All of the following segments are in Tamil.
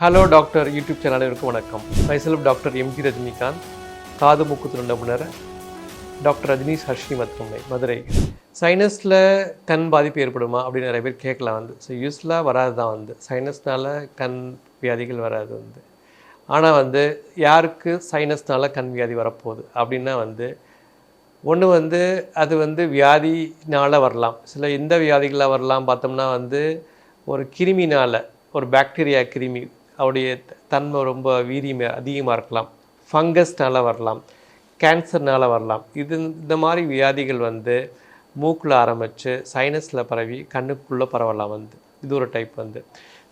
ஹலோ டாக்டர் யூடியூப் சேனல் வணக்கம். மைசெல்ஃப் டாக்டர் எம்ஜி ரஜினிகாந்த் காது மூக்கு நிபுணர் டாக்டர் ரஜினிஷ் ஹர்ஷி மருத்துவமனை மதுரை. சைனஸில் கண் பாதிப்பு ஏற்படுமா அப்படின்னு நிறைய பேர் கேட்கலாம் வந்து. ஸோ யூஸ்லாம் வராது தான் வந்து. சைனஸ்னால் கண் வியாதிகள் வராது வந்து. ஆனால் வந்து யாருக்கு சைனஸ்னால் கண் வியாதி வரப்போகுது அப்படின்னா வந்து ஒன்று வந்து அது வந்து வியாதினால் வரலாம். சில எந்த வியாதிகளாக வரலாம் பார்த்தோம்னா வந்து ஒரு கிருமினால் ஒரு பாக்டீரியா கிருமி அவருடைய தன்மை ரொம்ப வீரியம் அதிகமாக இருக்கலாம். ஃபங்கஸ்னால் வரலாம். கேன்சர்னால் வரலாம். இது இந்த மாதிரி வியாதிகள் வந்து மூக்கில் ஆரம்பித்து சைனஸில் பரவி கண்ணுக்குள்ளே பரவலாம் வந்து. இது ஒரு டைப் வந்து.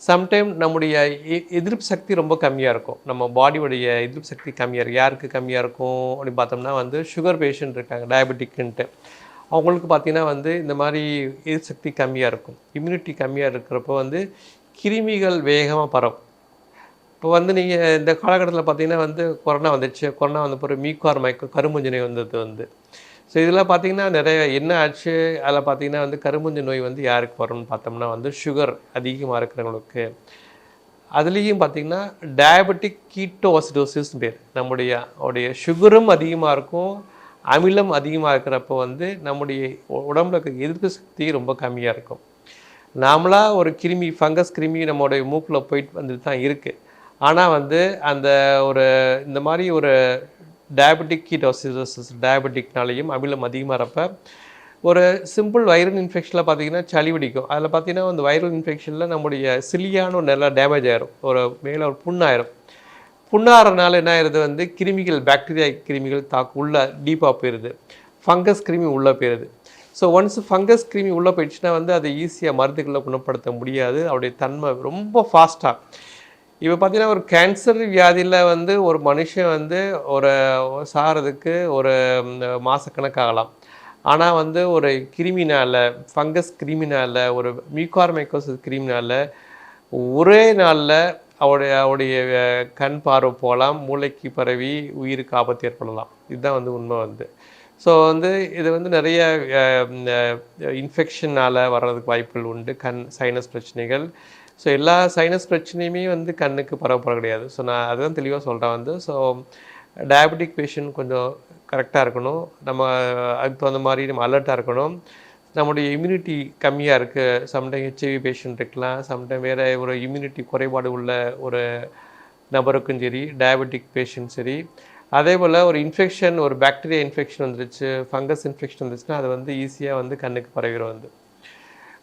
சம்டைம் நம்முடைய எ- எதிர்ப்பு சக்தி ரொம்ப கம்மியாக இருக்கும். நம்ம பாடியோடைய எதிர்ப்பு சக்தி கம்மியாக இருக்கும். யாருக்கு கம்மியாக இருக்கும்? அப்படின்னு பார்த்தோம்னா வந்து சுகர் பேஷண்ட் இருக்காங்க டயபெட்டிக்குன்ட்டு அவங்களுக்கு பார்த்திங்கன்னா வந்து இந்த மாதிரி எதிர்ப்பு சக்தி கம்மியாக இருக்கும். இம்யூனிட்டி கம்மியாக இருக்கிறப்போ வந்து கிருமிகள் வேகமாக பரவும். இப்போ வந்து நீங்கள் இந்த காலகட்டத்தில் பார்த்தீங்கன்னா வந்து கொரோனா வந்துச்சு. கொரோனா வந்த பிறகு மீக்கார் மயக்கம் கருமுஞ்சு நோய் வந்தது வந்து. ஸோ இதெல்லாம் பார்த்தீங்கன்னா நிறைய என்ன ஆச்சு? அதில் பார்த்தீங்கன்னா வந்து கருமுஞ்சு நோய் வந்து யாருக்கு வரும்னு பார்த்தோம்னா வந்து சுகர் அதிகமாக இருக்கிறவங்களுக்கு. அதுலேயும் பார்த்தீங்கன்னா டயபெட்டிக் கீட்டோசிடோசிஸ் பேர். நம்முடைய உடைய சுகரும் அதிகமாக இருக்கும். அமிலம் அதிகமாக இருக்கிறப்போ வந்து நம்முடைய உடம்புல இருக்க எதிர்ப்பு சக்தி ரொம்ப கம்மியாக இருக்கும். நாமளாக ஒரு கிருமி ஃபங்கஸ் கிருமி நம்மளுடைய மூக்கில் போயிட்டு வந்துட்டு தான் இருக்குது ஆனால் வந்து அந்த ஒரு இந்த மாதிரி ஒரு டயபெட்டிக் கீட்டோசிடோசிஸ் டயபெட்டிக்னாலையும் அமிலம் அதிகமாக இருப்ப ஒரு சிம்பிள் வைரல் இன்ஃபெக்ஷனில் பார்த்தீங்கன்னா சளி பிடிக்கும். அதில் பார்த்தீங்கன்னா அந்த வைரல் இன்ஃபெக்ஷனில் நம்முடைய சிலியான ஒரு நல்லா டேமேஜ் ஆயிரும். ஒரு மேலே ஒரு புண்ணாயிரும். புண்ணாறனால என்ன ஆயிருது வந்து கிருமிகள் பாக்டீரியா கிருமிகள் தாக்கு உள்ளே டீப்பாக போயிடுது ஃபங்கஸ் கிருமி உள்ளே போயிடுது ஸோ ஒன்ஸ் ஃபங்கஸ் கிருமி உள்ளே போயிடுச்சுன்னா வந்து அதை ஈஸியாக மருந்துகளை குணப்படுத்த முடியாது. அவருடைய தன்மை ரொம்ப ஃபாஸ்ட்டாக இப்போ பார்த்தீங்கன்னா ஒரு கேன்சர் வியாதியில் வந்து ஒரு மனுஷன் வந்து ஒரு சாகிறதுக்கு ஒரு மாதக்கணக்காகலாம் ஆனால் வந்து ஒரு கிருமினால் ஃபங்கஸ் கிருமினால ஒரு மியூகார்மைக்கோசஸ் கிருமினால் ஒரே நாளில் அவருடைய அவருடைய கண் பார்வை போகலாம் மூளைக்கு பரவி உயிருக்கு ஆபத்து ஏற்படலாம். இதுதான் வந்து உண்மை வந்து. ஸோ வந்து இது வந்து நிறைய இன்ஃபெக்ஷனால் வர்றதுக்கு வாய்ப்புகள் உண்டு. கண் சைனஸ் பிரச்சனைகள் ஸோ எல்லா சைனஸ் பிரச்சனையுமே வந்து கண்ணுக்கு பரவப்பட கிடையாது. ஸோ நான் அதுதான் தெளிவாக சொல்கிறேன் வந்து. ஸோ டயபெட்டிக் பேஷண்ட் கொஞ்சம் கரெக்டாக இருக்கணும். நம்ம அதுக்கு தகுந்த மாதிரி நம்ம அலர்ட்டாக இருக்கணும். நம்முடைய இம்யூனிட்டி கம்மியாக இருக்குது சம்டைம் ஹெச்ஐவி பேஷண்ட் இருக்கலாம். சம்டைம் வேறு ஒரு இம்யூனிட்டி குறைபாடு உள்ள ஒரு நபருக்கும் சரி டயபெட்டிக் பேஷண்ட் சரி. அதே போல் ஒரு இன்ஃபெக்ஷன் ஒரு பாக்டீரியா இன்ஃபெக்ஷன் வந்துருச்சு ஃபங்கஸ் இன்ஃபெக்ஷன் வந்துருச்சுன்னா அது வந்து ஈஸியாக வந்து கண்ணுக்கு பரவிடும் வந்து.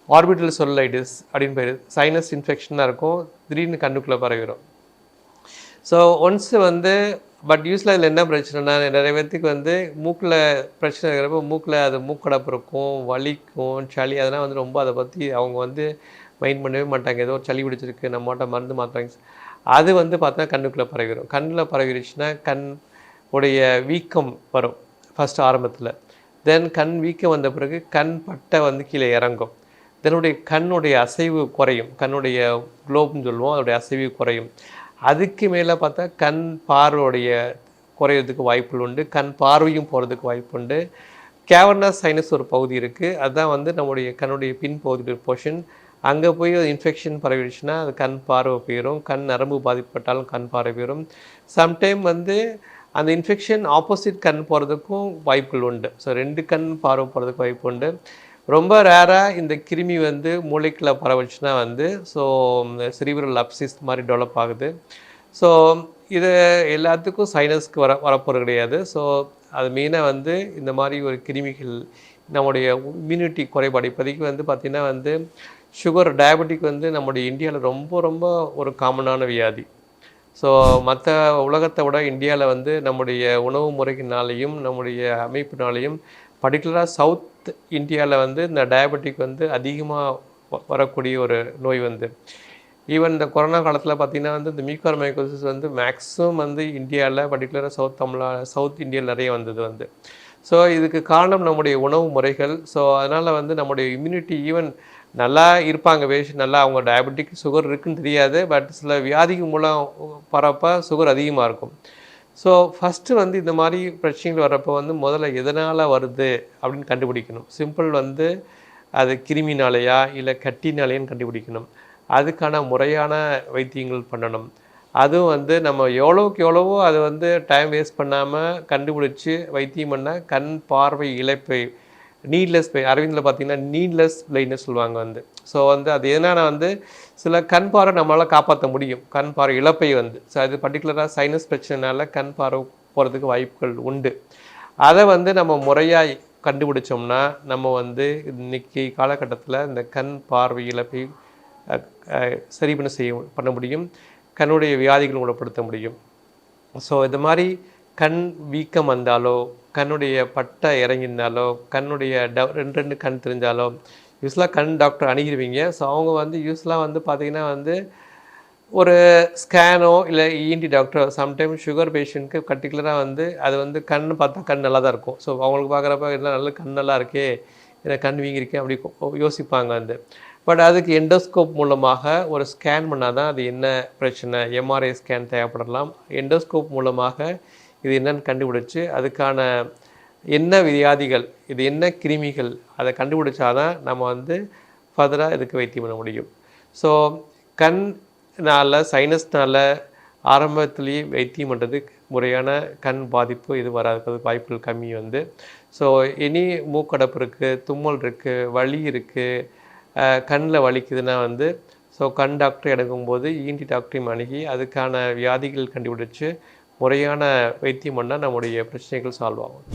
ஆர்பிட்டல் சொல்லைட்டிஸ் அப்படின்னு பேர். சைனஸ் இன்ஃபெக்ஷனாக இருக்கும். திடீர்னு கண்ணுக்குள்ளே பரவிடும் ஸோ ஒன்ஸ் வந்து பட் யூஸில் இதில் என்ன பிரச்சனைனா நிறைய பேர்த்துக்கு வந்து மூக்கில் பிரச்சனை இருக்கிறப்போ மூக்கில் அது மூக்கடப்பு இருக்கும் வலிக்கும் சளி அதெல்லாம் வந்து ரொம்ப அதை பற்றி அவங்க வந்து மைண்ட் பண்ணவே மாட்டாங்க. ஏதோ ஒரு சளி பிடிச்சிருக்கு நம்மகிட்ட மருந்து மாற்றுறாங்க அது வந்து பார்த்தா கண்ணுக்குள்ளே பரவிடும் கண்ணில் பரவிடுச்சுன்னா கண் உடைய வீக்கம் வரும். ஃபர்ஸ்ட் ஆரம்பத்தில். தென் கண் வீக்கம் வந்த பிறகு கண் பட்டை வந்து கீழே இறங்கும். இதனுடைய கண்ணுடைய அசைவு குறையும். கண்ணுடைய குளோப்னு சொல்லுவோம் அதோடைய அசைவு குறையும். அதுக்கு மேலே பார்த்தா கண் பார்வையுடைய குறையிறதுக்கு வாய்ப்புகள் உண்டு. கண் பார்வையும் போகிறதுக்கு வாய்ப்பு உண்டு. கேவர்னஸ் சைனஸ் ஒரு பகுதி இருக்குது அதுதான் வந்து நம்முடைய கண்ணுடைய பின் பகுதி போர்ஷன் அங்கே போய் இன்ஃபெக்ஷன் பரவிடுச்சுன்னா அது கண் பார்வை போயிடும் கண் நரம்பு பாதிப்பட்டாலும் கண் பார்வை போயிடும் சம்டைம் வந்து அந்த இன்ஃபெக்ஷன் ஆப்போசிட் கண் போகிறதுக்கும் வாய்ப்புகள் உண்டு. ஸோ ரெண்டு கண் பார்வை போகிறதுக்கு வாய்ப்பு உண்டு. ரொம்ப ரேராக இந்த கிருமி வந்து மூளைக்குள்ள பரவச்சுன்னா வந்து ஸோ செரிபிரல் அப்சிஸ் மாதிரி டெவலப் ஆகுது. ஸோ இது எல்லாத்துக்கும் சைனஸ்க்கு வர வரப்போகிறது கிடையாது. ஸோ அது மெயினாக வந்து இந்த மாதிரி ஒரு கிருமிகள் நம்முடைய இம்யூனிட்டி குறைபாடு. இப்போதைக்கு வந்து பார்த்திங்கன்னா வந்து சுகர் டயபெட்டிக் வந்து நம்முடைய இந்தியாவில் ரொம்ப ரொம்ப ஒரு காமனான வியாதி. ஸோ மற்ற உலகத்தை விட இந்தியாவில் வந்து நம்முடைய உணவு முறையினாலையும் நம்முடைய அமைப்பினாலையும் பர்டிகுலராக சவுத் இந்தியாவில் வந்து இந்த டயபெட்டிக் வந்து அதிகமாக வரக்கூடிய ஒரு நோய் வந்து. ஈவன் இந்த கொரோனா காலத்தில் பார்த்திங்கன்னா வந்து இந்த மியூக்கார் வந்து மேக்ஸிமம் வந்து இந்தியாவில் பர்டிகுலராக சவுத் தமிழா சவுத் இந்தியாவில் நிறைய வந்தது வந்து. ஸோ இதுக்கு காரணம் நம்முடைய உணவு முறைகள். ஸோ அதனால் வந்து நம்முடைய இம்யூனிட்டி ஈவன் நல்லா இருப்பாங்க பேஷண்ட் நல்லா அவங்க டயபெட்டிக் சுகர் இருக்குன்னு தெரியாது. பட் சில வியாதிக்கு மூலம் பரப்ப சுகர் அதிகமாக இருக்கும். ஸோ ஃபஸ்ட்டு வந்து இந்த மாதிரி பிரச்சனைகள் வரப்போ வந்து முதல்ல எதனால் வருது அப்படின்னு கண்டுபிடிக்கணும். சிம்பிள் வந்து அது கிருமினாலையா இல்லை கட்டினாலேன்னு கண்டுபிடிக்கணும். அதுக்கான முறையான வைத்தியங்கள் பண்ணணும். அதுவும் வந்து நம்ம எவ்வளோக்கு எவ்வளவோ அது வந்து டைம் வேஸ்ட் பண்ணாமல் கண்டுபிடிச்சி வைத்தியம் பண்ணால் கண் பார்வை இழப்பை நீட்லெஸ் பெயின் அரவிந்தில் பார்த்தீங்கன்னா நீட்லெஸ் பிளைன்னு சொல்லுவாங்க வந்து. ஸோ வந்து அது என்னன்னா வந்து சில கண் பார்வை நம்மளால் காப்பாற்ற முடியும். கண் பார்வை இழப்பை வந்து. ஸோ அது பர்டிகுலராக சைனஸ் பிரச்சனைனால கண் பார்வை போகிறதுக்கு வாய்ப்புகள் உண்டு. அதை வந்து நம்ம முறையாக கண்டுபிடிச்சோம்னா நம்ம வந்து இன்னைக்கு காலகட்டத்தில் இந்த கண் பார்வை இழப்பை சரி பண்ண செய்ய பண்ண முடியும். கண்ணுடைய வியாதிகள் குணப்படுத்த முடியும். ஸோ இது மாதிரி கண் வீக்கம் வந்தாலோ கண்ணுடைய பட்டை இறங்கியிருந்தாலோ கண்ணுடைய ட ரெண்டு ரெண்டு கண் தெரிஞ்சாலோ யூஸ்வலாக கண் டாக்டர் அணுகிடுவீங்க ஸோ அவங்க வந்து யூஸ்வலாக வந்து பார்த்தீங்கன்னா வந்து ஒரு ஸ்கேனோ இல்லை இஎன்டி டாக்டரோ சம்டைம் சுகர் பேஷண்ட்க்கு பர்டிகுலராக வந்து அது வந்து கண் பார்த்தா கண் நல்லா தான் இருக்கும். ஸோ அவங்களுக்கு பார்க்குறப்ப எல்லாம் நல்ல கண் நல்லா இருக்கே இல்லை கண் வீங்கியிருக்கேன் அப்படி யோசிப்பாங்க வந்து. பட் அதுக்கு எண்டோஸ்கோப் மூலமாக ஒரு ஸ்கேன் பண்ணால் தான் அது என்ன பிரச்சனை எம்ஆர்ஐ ஸ்கேன் தேவைப்படலாம். எண்டோஸ்கோப் மூலமாக இது என்னன்னு கண்டுபிடிச்சு அதுக்கான என்ன வியாதிகள் இது என்ன கிருமிகள் அதை கண்டுபிடிச்சாதான் நம்ம வந்து ஃபர்தராக இதுக்கு வைத்தியம் பண்ண முடியும். ஸோ கண்னால் சைனஸ்னால் ஆரம்பத்துலேயே வைத்தியம் பண்ணுறது முறையான கண் பாதிப்பு இது வராது வாய்ப்புகள் கம்மி வந்து. ஸோ இனி மூக்கடப்பு இருக்குது தும்மல் இருக்குது வலி இருக்குது கண்ணில் வலிக்குதுன்னா வந்து ஸோ கண் டாக்டர் எடுக்கும்போது ஈண்டி டாக்டரையும் அணுகி அதுக்கான வியாதிகள் கண்டுபிடிச்சு முறையான வைத்தியம் பண்ணால் நம்முடைய பிரச்சனைகள் சால்வ் ஆகும்.